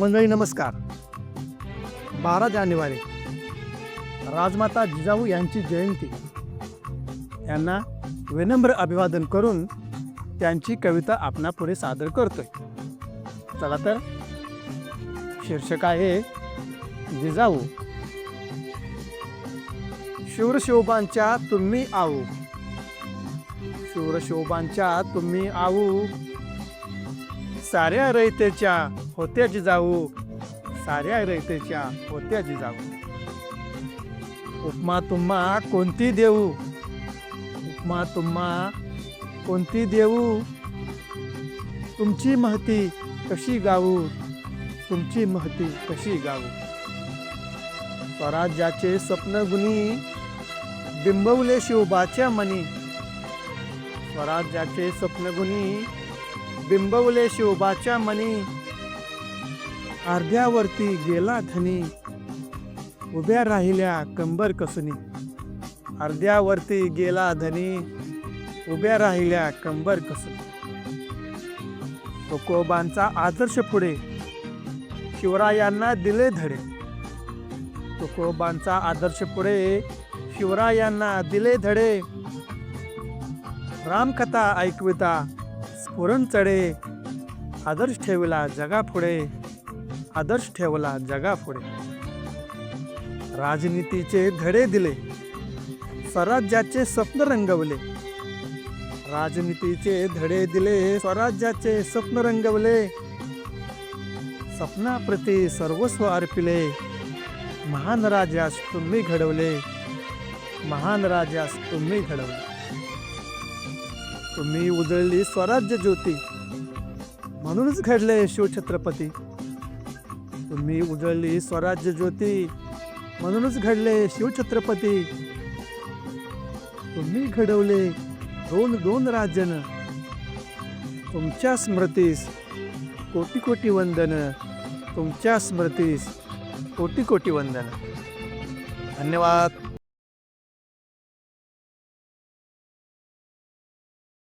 मंडळी नमस्कार. बारा जानेवारी. राजमाता जिजाऊ यांची जयंती. यांना विनम्र अभिवादन करून त्यांची कविता आपणापुढे सादर करतोय. चला तर शीर्षक आहे जिजाऊ. शूरशोभांच्या तुम्ही आऊ. शूरशोभांच्या तुम्ही आऊ. साऱ्या रयतेच्या होत्या जिजाऊ. साऱ्या रयतेच्या होत्या जिजाऊ. उपमा तुम्हा कोणती देऊ? उपमा तुम्हा कोणती देऊ? तुमची महती कशी गाऊ? तुमची महती कशी गाऊ? स्वराज्याचे स्वप्न गुणी बिंबवले शिवबाच्या मनी. स्वराज्याचे स्वप्नगुणी बिंबवले शिवबाच्या मनी. अर्ध्यावरती गेला धनी. उभ्या राहिल्या कंबर कसुनी. अर्ध्यावरती गेला धनी. उभ्या राहिल्या कंबर कसुनी. तुकोबांचा आदर्श पुढे. शिवरायांना दिले धडे. तुकोबांचा आदर्श पुढे. शिवरायांना दिले धडे. रामकथा ऐकविता. स्फुरण चढे. आदर्श ठेवला जगापुढे. आदर्श ठेवला जगापुढे. राजनीतीचे धडे दिले. स्वराज्याचे स्वप्न रंगवले. राजनीतीचे धडे दिले स्वराज्याचे स्वप्न रंगवले. स्वप्नाप्रती सर्वस्व अर्पिले. महान राजास तुम्ही घडवले. महान राजास तुम्ही घडवले. तुम्ही उजळली स्वराज्य ज्योती. म्हणूनच घडले शिवछत्रपती. तुम्ही उजळली स्वराज्य ज्योती. म्हणूनच घडले शिवछत्रपती तुम्ही घडवले दोन दोन राजन. तुमच्या स्मृतीस कोटी कोटी वंदन. तुमच्या स्मृतीस कोटी कोटी वंदन. धन्यवाद.